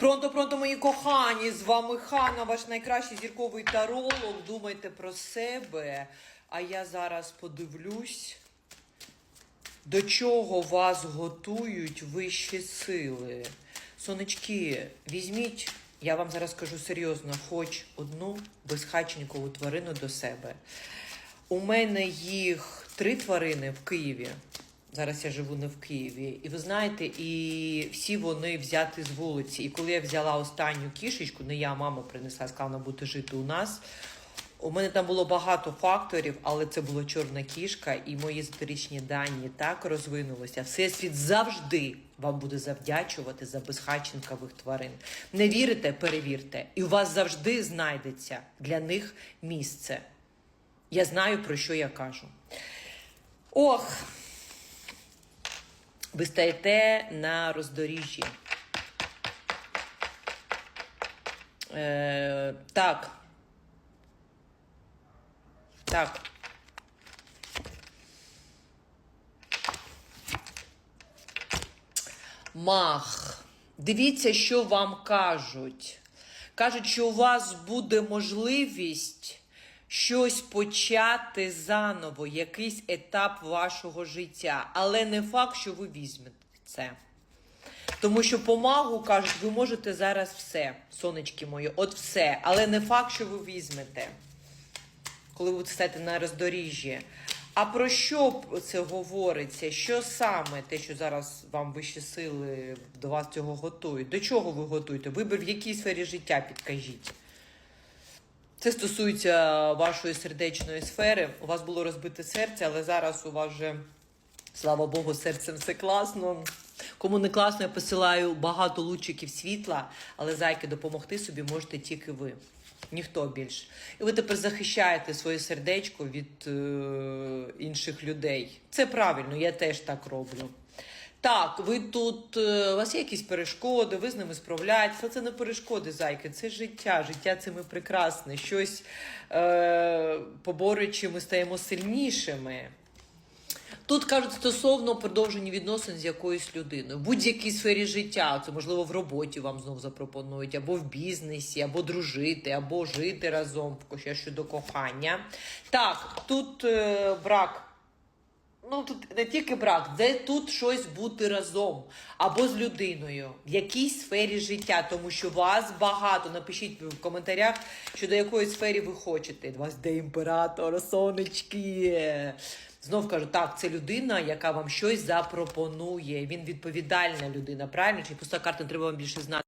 Пронто, пронто, мої кохані! З вами Хана, ваш найкращий зірковий таролог. Думайте про себе. А я зараз подивлюсь, до чого вас готують вищі сили. Сонечки, візьміть, я вам зараз кажу серйозно, хоч одну безхатченькову тварину до себе. У мене їх три тварини в Києві. Зараз я живу не в Києві. І ви знаєте, і всі вони взяти з вулиці. І коли я взяла останню кішечку, не я, мама принесла, сказала, буде жити у нас. У мене там було багато факторів, але це була чорна кішка, і мої історичні дані так розвинулися. Всесвіт завжди вам буде завдячувати за безхатченкових тварин. Не вірите, перевірте, і у вас завжди знайдеться для них місце. Я знаю, про що я кажу. Ох, ви стаєте на роздоріжжі. Е, так. Так. Мах. Дивіться, що вам кажуть. Кажуть, що у вас буде можливість щось почати заново, якийсь етап вашого життя. Але не факт, що ви візьмете це. Тому що по магу кажуть, ви можете зараз все, сонечки мої, от все. Але не факт, що ви візьмете коли ви стаєте на роздоріжжі. А про що це говориться? Що саме те, що зараз вам вищі сили до вас цього готують? До чого ви готуєте? Вибір в якій сфері життя підкажіть. Це стосується вашої сердечної сфери. У вас було розбите серце, але зараз у вас вже, слава Богу, серцем все класно. Кому не класно, я посилаю багато лучиків світла, але зайки допомогти собі можете тільки ви. Ніхто більше. І ви тепер захищаєте своє сердечко від е, інших людей. Це правильно, я теж так роблю. Так, ви тут, е, у вас є якісь перешкоди, ви з ними справляєтеся. Це не перешкоди, зайки, це життя. Життя це ми прекрасне. Щось е, поборючи, ми стаємо сильнішими. Тут кажуть стосовно продовження відносин з якоюсь людиною, в будь-якій сфері життя, це можливо в роботі вам знов запропонують, або в бізнесі, або дружити, або жити разом ще щодо кохання. Так, тут е, брак. Ну тут не тільки брак, де тут щось бути разом або з людиною в якійсь сфері життя, тому що вас багато. Напишіть в коментарях, що до якої сфері ви хочете. Вас де імператор, сонечки. Знов кажу, так, це людина, яка вам щось запропонує. Він відповідальна людина, правильно? Чи пуста карта треба вам більше знати?